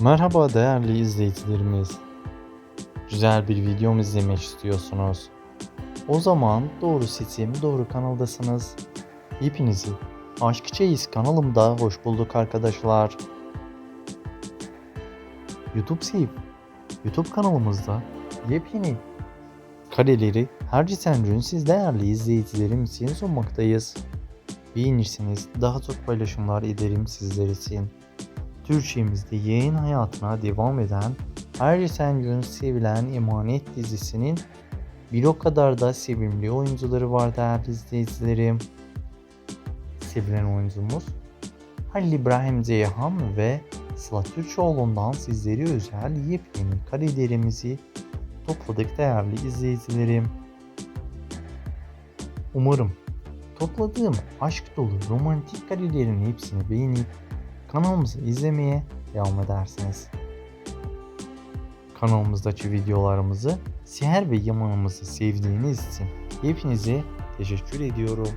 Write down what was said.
Merhaba değerli izleyicilerimiz. Güzel bir video izlemek istiyorsunuz? O zaman doğru seçim, doğru kanaldasınız. Hepinizi Aşk Çeyiz kanalımda hoş bulduk arkadaşlar. YouTube Save YouTube kanalımızda yepyeni kareleri her geçen gün siz değerli izleyicilerim için sunmaktayız. Beğenirseniz daha çok paylaşımlar ederim sizler için. Türkçemizde yayın hayatına devam eden geçen gün sevilen Emanet dizisinin bir o kadar da sevimli oyuncuları var değerli izleyicilerim. Sevilen oyuncumuz Halil İbrahim Ceyhan ve Sıla Türkoğlu'ndan sizlere özel yepyeni karelerimizi topladık değerli izleyicilerim. Umarım topladığım aşk dolu romantik karelerin hepsini beğenip kanalımızı izlemeye devam edersiniz. Kanalımızdaki videolarımızı Seher ve Yaman'ımızı sevdiğiniz için hepinize teşekkür ediyorum.